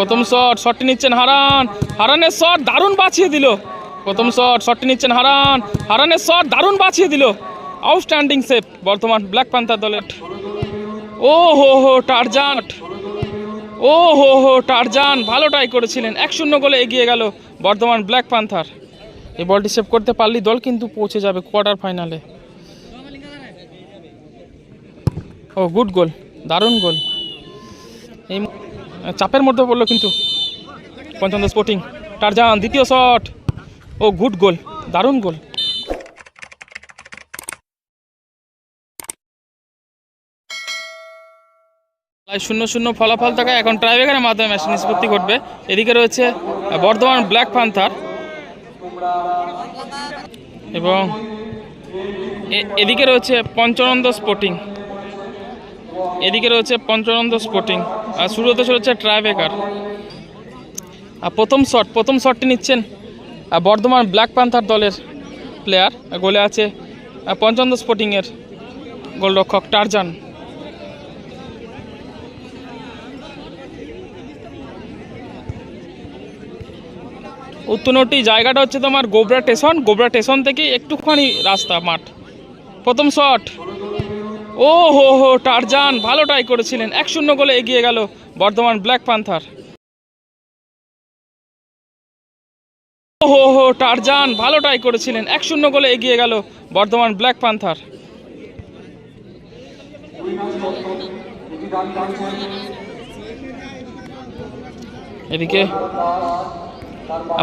প্রথম শট শটটি নিচ্ছেন হারান। হারানের শট দারুণ বাঁচিয়ে দিল। প্রথম শট শটটি নিচ্ছেন হারান। হারানের শট দারুণ বাঁচিয়ে দিল। আউটস্ট্যান্ডিং সেফ বর্তমান ব্ল্যাক প্যান্থার দলের। ও হো হো টারজান ও হো হো টারজান ভালো ট্রাই করেছিলেন। এক শূন্য গোলে এগিয়ে গেল বর্ধমান ব্ল্যাক প্যান্থার এই বলটি সেভ করতে পারলি দল কিন্তু পৌঁছে যাবে কোয়ার্টার ফাইনালে ও গুড গোল দারুণ গোল চাপের মধ্যে পড়ল কিন্তু। পঞ্চম স্পোর্টিং টারজান দ্বিতীয় শট ও গুড গোল দারুণ গোল শূন্য শূন্য ফলাফল থাকা এখন ট্রাইবেকারের মাধ্যমে ম্যাচ নিষ্পত্তি ঘটবে। এদিকে রয়েছে বর্ধমান ব্ল্যাক পান্থার এবং এদিকে রয়েছে পঞ্চনন্দ স্পোর্টিং এদিকে রয়েছে পঞ্চনন্দ স্পোর্টিং আর শুরু হতে চলেছে ট্রাইবেকার। আর প্রথম শট প্রথম শটটি নিচ্ছেন আহ, বর্ধমান ব্ল্যাক পান্থার দলের প্লেয়ার গোলে আছে পঞ্চনন্দ স্পোর্টিংয়ের গোলরক্ষক টারজান। উত্তনটি জায়গাটা হচ্ছে তোমার গোবরা স্টেশন গোবরা স্টেশন থেকে একটুখানি রাস্তা মাঠ। প্রথম শট। ও হো হো, টারজান ভালো ট্রাই করেছিলেন। এক শূন্য গোলে এগিয়ে গেল বর্ধমান ব্ল্যাক পান্থার। ও হো হো, টারজান ভালো ট্রাই করেছিলেন। এক শূন্য গোলে এগিয়ে গেল বর্ধমান ব্ল্যাক পান্থার। এদিকে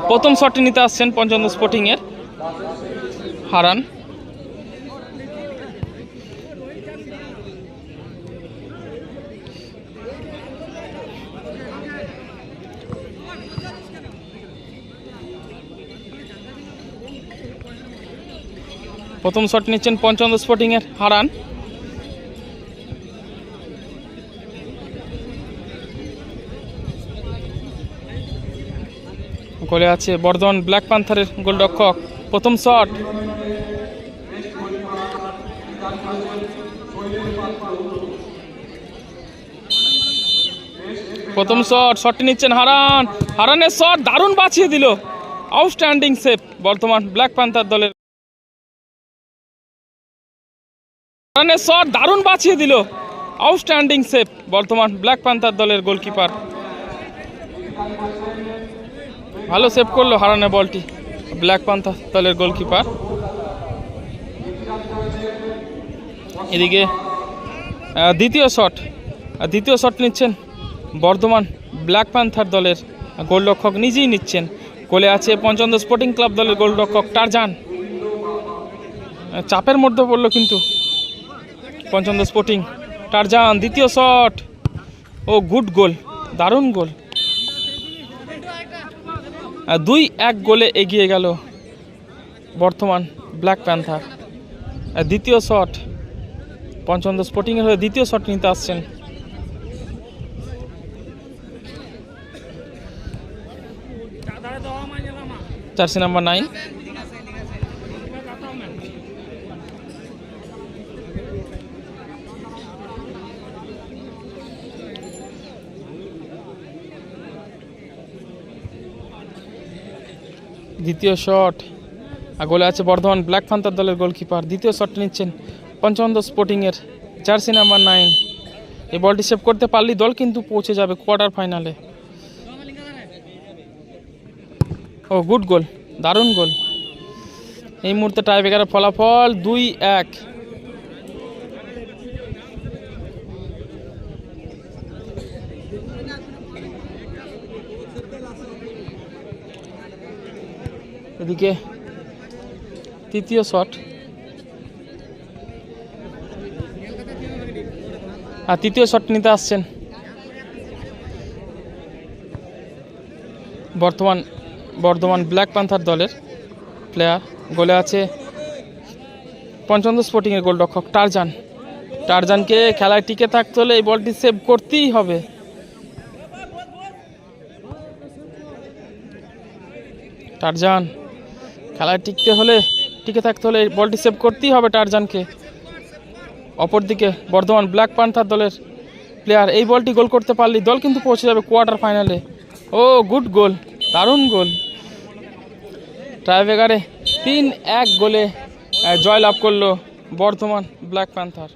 প্রথম শটটি নিতে আসছেন পঞ্চম স্পোর্টিং এর হারান। প্রথম শট নিচ্ছেন পঞ্চম স্পোর্টিং এর হারান। গোলে আছে বর্ধমান ব্ল্যাক পান্থারের গোলরক্ষক। প্রথম শট। প্রথম শট, শটটি নিচ্ছেন হারান। হারানের শট দারুণ বাঁচিয়ে দিল। আউটস্ট্যান্ডিং সেফ বর্তমান ব্ল্যাক পান্থার দলের হারানের শট দারুণ বাঁচিয়ে দিল। আউটস্ট্যান্ডিং সেফ বর্তমান ব্ল্যাক পান্থার দলের গোলকিপার ভালো সেভ করল হারানো বলটি ব্ল্যাক পান্থা দলের গোলকিপার এদিকে দ্বিতীয় শট দ্বিতীয় শট নিচ্ছেন বর্ধমান ব্ল্যাক প্যান্থার দলের গোলরক্ষক, নিজেই নিচ্ছেন। গোলে আছে পঞ্চন্দ স্পোর্টিং ক্লাব দলের গোলরক্ষক টারজান চাপের মধ্যে পড়ল কিন্তু পঞ্চন্দ স্পোর্টিং টারজান, দ্বিতীয় শট ও গুড গোল দারুণ গোল দুই এক গোলে এগিয়ে গেল বর্তমান ব্ল্যাক প্যান্থার দ্বিতীয় শট পঞ্চন্দ স্পোর্টিংয়ের হয়ে দ্বিতীয় শট নিতে আসছেন। Jersey number nine. দ্বিতীয় শট। গোলে আছে বর্ধমান ব্ল্যাক ফান্তার দলের গোলকিপার। দ্বিতীয় শটটি নিচ্ছেন পঞ্চমন্দ স্পোর্টিংয়ের জার্সি নাম্বার নাইন। এই বলটি সেভ করতে পারলেই দল কিন্তু পৌঁছে যাবে কোয়ার্টার ফাইনালে। ও, গুড গোল, দারুণ গোল। এই মুহূর্তে টাইব্রেকারের ফলাফল দুই এক। এদিকে তৃতীয় শট। আর তৃতীয় শট নিতে আসছেন। বর্তমান, বর্ধমান ব্ল্যাক পান্থার দলের প্লেয়ার গোলে আছে পঞ্চন্দ স্পোর্টিংয়ের গোলরক্ষক টারজান। টারজানকে খেলায় টিকে থাকতে হলে এই বলটি সেভ করতেই হবে। টারজান খেলায় টিকতে হলে, টিকে থাকতে হলে বলটি সেভ করতেই হবে টারজানকে। অপরদিকে বর্ধমান ব্ল্যাক পান্থার দলের প্লেয়ার এই বলটি গোল করতে পারলে দল কিন্তু পৌঁছে যাবে কোয়ার্টার ফাইনালে ও গুড গোল দারুণ গোল ট্রাইবেগারে তিন এক গোলে জয় জয়লাভ করল বর্ধমান ব্ল্যাক প্যান্থার